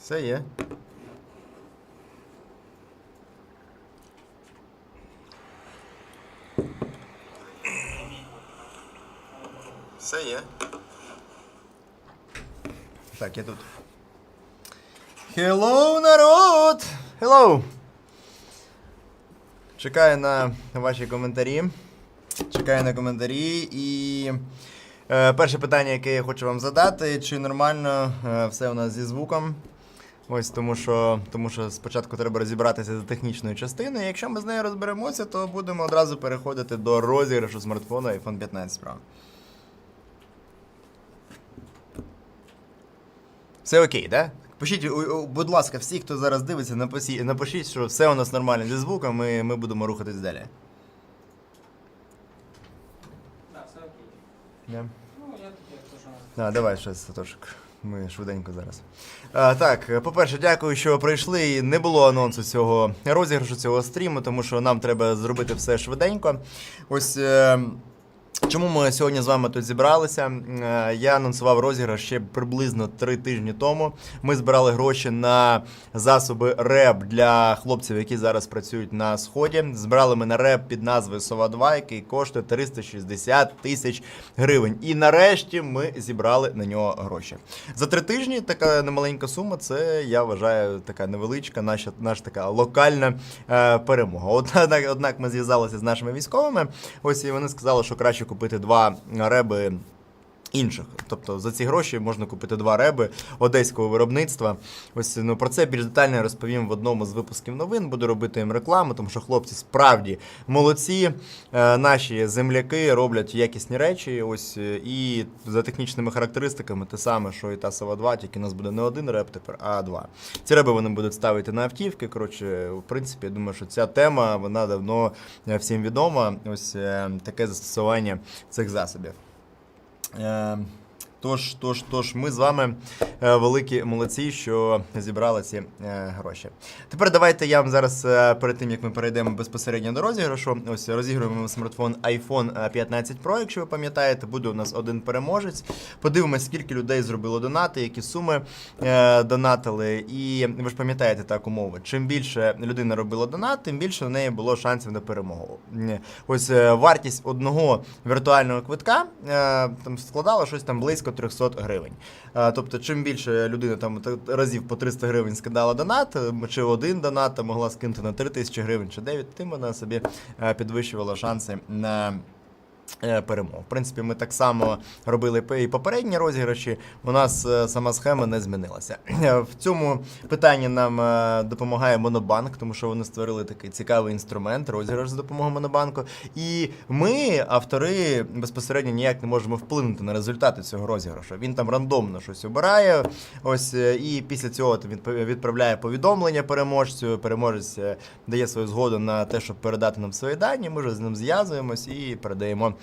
Все є. Все є. Так, я тут. Hello, народ! Hello! Чекаю на ваші коментарі. Чекаю на коментарі і. Е, перше питання, яке я хочу вам задати, чи нормально е, все у нас зі звуком? Ось тому що, тому що спочатку треба розібратися з технічною частиною. Якщо ми з нею розберемося, то будемо одразу переходити до розіграшу смартфону iPhone 15 Pro. Все окей, да? Пишіть, будь ласка, всі, хто зараз дивиться, напишіть, що все у нас нормально зі звуком, і ми будемо рухатись далі. Так, все окей. Yeah. Ну, я таке теж. А, давай щось, Сатошик. Ми швиденько зараз. А, так, по-перше, дякую, що прийшли. Не було анонсу цього розіграшу, цього стріму, тому що нам треба зробити все швиденько. Ось. Е- Чому ми сьогодні з вами тут зібралися? Е, Я анонсував розіграш ще приблизно три тижні тому. Ми збирали гроші на засоби РЕП для хлопців, які зараз працюють на сході. Збирали ми на РЕП під назвою Сова 2, який коштує 360 тисяч гривень. І нарешті ми зібрали на нього гроші. За три тижні така немаленька сума. Це я вважаю така невеличка, наша наша така локальна е, перемога. Однак, однак ми зв'язалися з нашими військовими. Ось і вони сказали, що краще купити два реби. Інших, тобто за ці гроші можна купити два реби одеського виробництва. Ось ну про це більш детально розповім в одному з випусків новин. Буду робити їм рекламу, тому що хлопці справді молодці. Е, наші земляки роблять якісні речі. Ось е, і за технічними характеристиками те саме, що і та Сова 2, тільки у нас буде не один реп тепер, а два. Ці реби вони будуть ставити на автівки. Коротше, в принципі, я думаю, що ця тема вона давно е, всім відома. Ось таке застосування цих засобів. Е, Тож, тож, тож, ми з вами е, великі молодці, що зібрали ці е, гроші. Тепер давайте я вам зараз, е, перед тим як ми перейдемо безпосередньо до розіграшу, ось розігруємо смартфон iPhone 15 Pro, якщо ви пам'ятаєте, буде у нас один переможець. Подивимось, скільки людей зробило донати, які суми донатили. І ви ж пам'ятаєте так умови. Чим більше людина робила донат, тим більше у неї було шансів на перемогу. Ось вартість одного віртуального квитка там складала щось там близько 300 гривень. Е, тобто, чим більше людина там разів по 300 гривень скидала донат, е, чи один донат могла скинути на 3 тисячі гривень, чи 9, тим вона собі е, підвищувала шанси на. Е, Перемог. В принципі, ми так само робили і попередні розіграші. У нас е, сама схема не змінилася. В цьому питанні нам е, допомагає Монобанк, тому що вони створили такий цікавий інструмент, розіграш за допомогою Монобанку. І ми, автори, безпосередньо ніяк не можемо вплинути на результати цього розіграшу. Він там рандомно щось обирає. Ось і після цього відправляє повідомлення переможцю. Переможець дає свою згоду на те, щоб передати нам свої дані. Ми вже з ним зв'язуємось і передаємо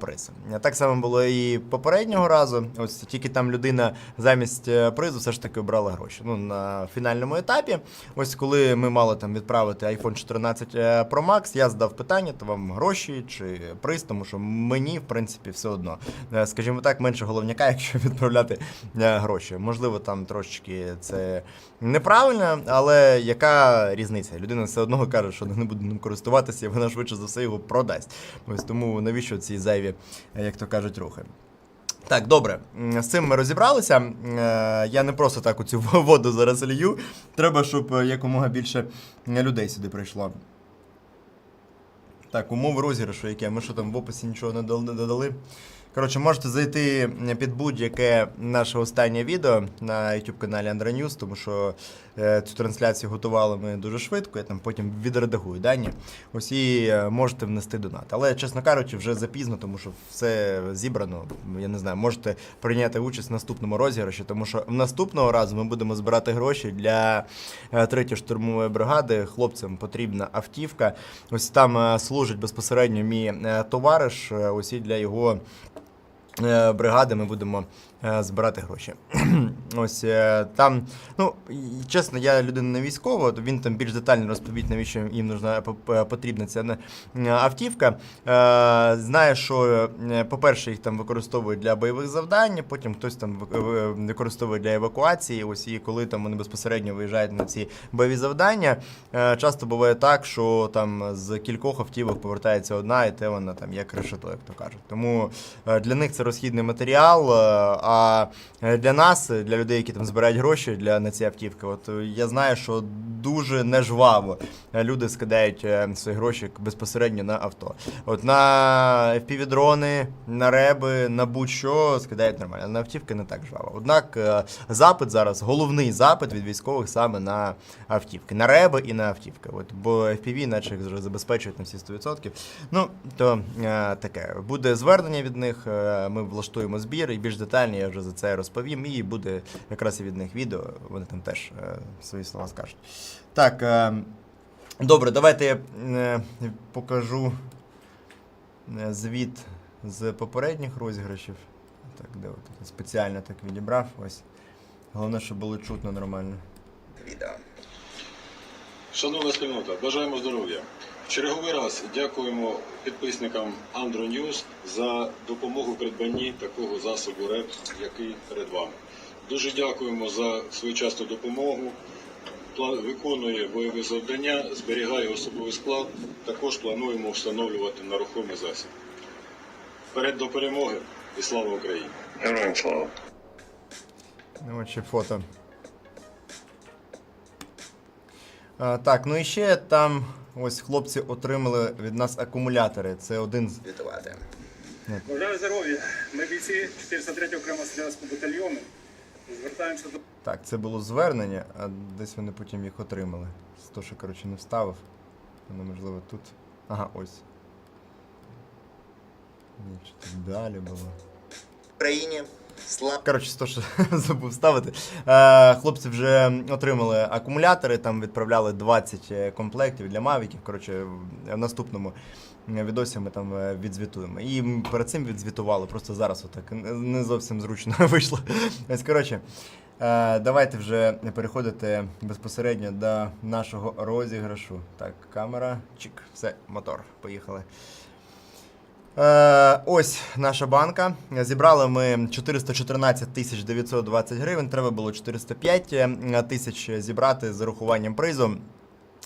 приз. Е, Так само було і попереднього разу. Ось тільки там людина замість е, призу все ж таки обрала гроші. Ну на фінальному етапі. Ось коли ми мали там відправити iPhone 14 е, Pro Max, я задав питання, то вам гроші чи приз, тому що мені, в принципі, все одно. Скажімо так, менше головняка, якщо відправляти гроші. Можливо, там трошечки це неправильно, але яка різниця? Людина все одно каже, що не буде ним користуватися, і вона швидше за все його продасть. Ось тому навіщо ці зайві, е, як то кажуть, рухи. Так, добре, з цим ми розібралися. Е, Я не просто так у цю воду зараз лью. Треба, щоб е, якомога більше людей сюди прийшло. Так, умови розіграшу, яке. Ми що там в описі нічого не додали. Коротше, можете зайти під будь-яке наше останнє відео на YouTube каналі Andra News, тому що цю трансляцію готували ми дуже швидко, я там потім відредагую дані. Ось і е, можете внести донат. Але, чесно кажучи, вже запізно, тому що все зібрано. Я не знаю, можете прийняти участь в наступному розіграші, тому що наступного разу ми будемо збирати гроші для е, третьої штурмової бригади. Хлопцям потрібна автівка. Ось там е, служить безпосередньо мій е, товариш. е, Ось і для його е, бригади ми будемо е, збирати гроші. Ось е, там, ну чесно, я людина не військова, то він там більш детально розповість, навіщо їм нужна е, потрібна ця е, автівка. Е, Знає, що, е, по-перше, їх там використовують для бойових завдань, потім хтось там використовує для евакуації. Ось і коли там вони безпосередньо виїжджають на ці бойові завдання, е, часто буває так, що там з кількох автівок повертається одна, і те вона там як решето, як то кажуть. Тому е, для них це розхідний матеріал. А е, для нас, е, для людей, які там збирають гроші для на ці автівки, от е, я знаю, що дуже нежваво люди скидають свої гроші безпосередньо на авто. От на FPV-дрони, на реби, на будь-що скидають нормально. На автівки не так жваво. Однак запит зараз, головний запит від військових саме на автівки, на реби і на автівки. От, бо FPV, наче їх забезпечують на всі 100%. Ну, то таке. Буде звернення від них, ми влаштуємо збір, і більш детально я вже за це розповім. І буде якраз і від них відео, вони там теж е, свої слова скажуть. Так, е, добре, давайте я е, покажу звіт з попередніх розіграшів. Так, де от спеціально так відібрав. Ось. Головне, щоб було чутно нормально. Відео. Шановна спільнота, бажаємо здоров'я. Черговий раз дякуємо підписникам Andro News за допомогу в придбанні такого засобу РЕП, який перед вами. Дуже дякуємо за своєчасну допомогу. Виконує бойові завдання, зберігає особовий склад. Також плануємо встановлювати на рухомий засіб. Вперед до перемоги і слава Україні! Героям слава. Ну, ще фото. Так, ну і ще там ось хлопці отримали від нас акумулятори. Це один з. Вітувати. Бажаю здоров'я. Ми бійці 403 окремого стрілецького батальйону. Звертаємося до Так, це було звернення, а десь вони потім їх отримали. То, що, коротше, не вставив. Воно, можливо, тут. Ага, ось. Ні, чи тут далі було. Україні слава Коротше, то, що забув ставити. Е, хлопці вже отримали акумулятори, там відправляли 20 е, комплектів для мавіків. Коротше, в наступному відосі ми там е, відзвітуємо. І перед цим відзвітували, просто зараз отак не зовсім зручно вийшло. Ось, коротше, е, давайте вже переходити безпосередньо до нашого розіграшу. Так, камера, чик, все, мотор. Поїхали. Е, ось наша банка. Зібрали ми 414 тисяч 920 гривень. Треба було 405 е, тисяч зібрати з урахуванням призу.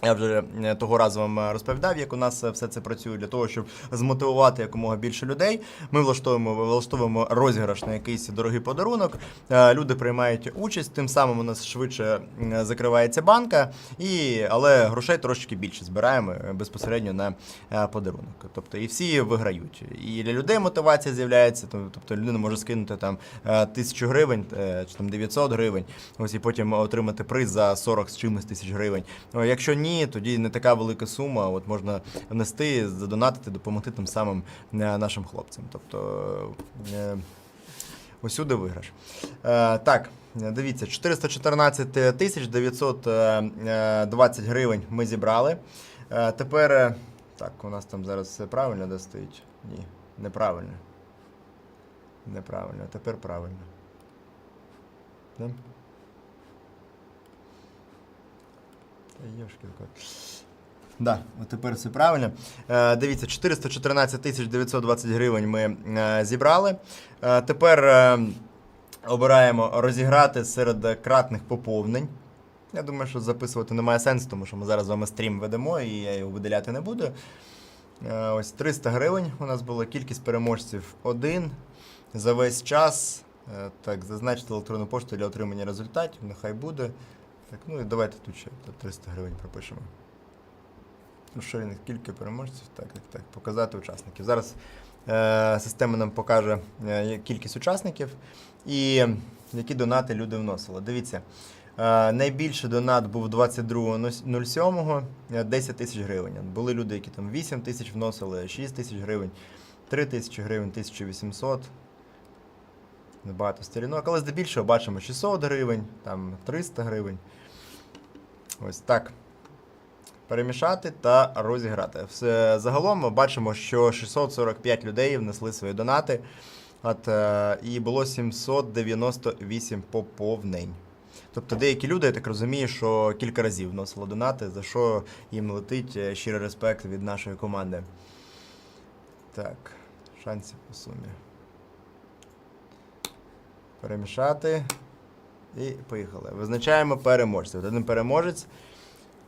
Я вже е, того разу вам е, розповідав, як у нас е, все це працює для того, щоб змотивувати якомога більше людей. Ми влаштовуємо, влаштовуємо розіграш на якийсь дорогий подарунок. Люди приймають участь, тим самим у нас швидше закривається банка, і, але грошей трошки більше збираємо безпосередньо на подарунок. Тобто і всі виграють. І для людей мотивація з'являється. Тобто людина може скинути там тисячу гривень чи там 900 гривень, ось і потім отримати приз за 40 з чимось тисяч гривень. Якщо ні, тоді не така велика сума. От можна внести, задонатити, допомогти тим самим е, нашим хлопцям. Тобто е, усюди виграш. Е, так, дивіться, 414 тисяч 920 гривень ми зібрали. Тепер. Так, у нас там зараз все правильно де стоїть? Ні, неправильно. Неправильно, тепер правильно. Да? Да, от тепер все правильно. Е, дивіться, 414 тисяч 920 гривень ми е, зібрали. Е, тепер е, обираємо розіграти серед кратних поповнень. Я думаю, що записувати немає сенсу, тому що ми зараз з вами стрім ведемо і я його видаляти не буду. Е, ось 300 гривень у нас була кількість переможців один. За весь час. Е, так, зазначити електронну пошту для отримання результатів, нехай буде. Так, ну і давайте тут ще 300 гривень пропишемо. Ну, що він, кілька переможців, так, так, так. Показати учасників. Зараз е, система нам покаже е, кількість учасників і які донати люди вносили. Дивіться, е, найбільший донат був 22.07, е, 10 тисяч гривень. Були люди, які там 8 тисяч вносили, 6 тисяч гривень, 3 тисячі гривень, 1800. Небагато сторінок, але здебільшого бачимо 600 гривень, там 300 гривень. Ось так. Перемішати та розіграти. Все, загалом ми бачимо, що 645 людей внесли свої донати. От, е, і було 798 поповнень. Тобто деякі люди, я так розумію, що кілька разів вносили донати, за що їм летить е, щирий респект від нашої команди. Так, шансів по сумі. Перемішати. І поїхали. Визначаємо переможця. Один переможець.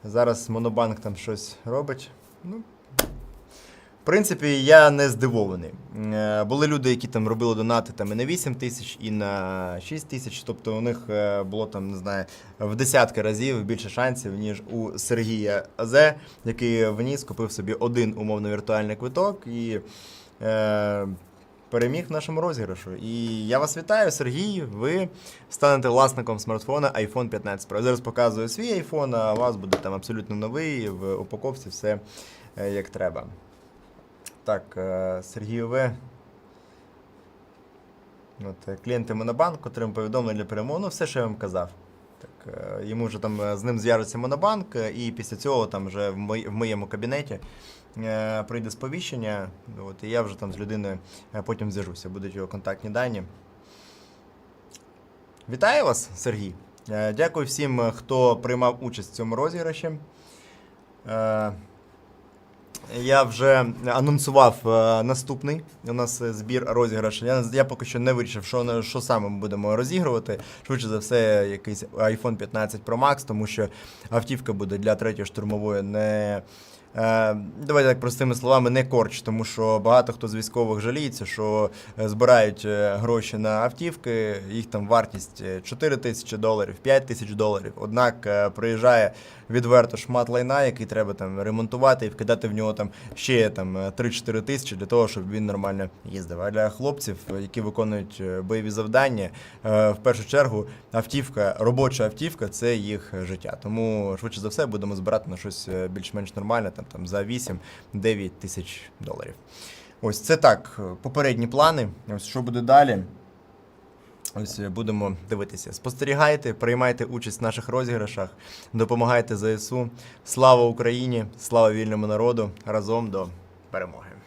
Зараз Монобанк там щось робить. Ну, в принципі, я не здивований. Е, Були люди, які там робили донати там і на 8 тисяч, і на 6 тисяч. Тобто у них е, було там, не знаю, в десятки разів більше шансів, ніж у Сергія Азе, який вніс, купив собі один умовно віртуальний квиток і е, переміг в нашому розіграшу. І я вас вітаю, Сергій. Ви станете власником смартфона iPhone 15 Pro. Я зараз показую свій iPhone, а у вас буде там абсолютно новий, в упаковці все е, як треба. Так, е, Сергію В. От, е, клієнти Монобанк отримав повідомлення для перемоги. Ну, все, що я вам казав. Так, е, йому вже там е, з ним з'явиться Монобанк, е, і після цього там вже в, моєму кабінеті прийде сповіщення. От, і я вже там з людиною потім зв'яжуся, будуть його контактні дані. Вітаю вас, Сергій. Дякую всім, хто приймав участь в цьому розіграші. Я вже анонсував е, наступний у нас збір розіграш. Я, я поки що не вирішив, що, що саме ми будемо розігрувати. Швидше за все, якийсь iPhone 15 Pro Max, тому що автівка буде для третьої штурмової не. Е, давайте так простими словами, не корч, тому що багато хто з військових жаліється, що е, збирають е, гроші на автівки, їх там вартість е, 4 тисячі доларів, 5 тисяч доларів. Однак приїжджає відверто шмат лайна, який треба там ремонтувати і вкидати в нього там ще там е, 3-4 тисячі для того, щоб він нормально їздив. А для хлопців, які виконують бойові завдання, в першу чергу автівка, робоча автівка це їх життя. Тому швидше за все будемо збирати на щось більш-менш нормальне, там, там за 8-9 тисяч доларів. Ось це так, е, попередні плани. Ось що буде далі. Ось е, будемо дивитися. Спостерігайте, приймайте участь в наших розіграшах, допомагайте ЗСУ. Слава Україні! Слава вільному народу! Разом до перемоги!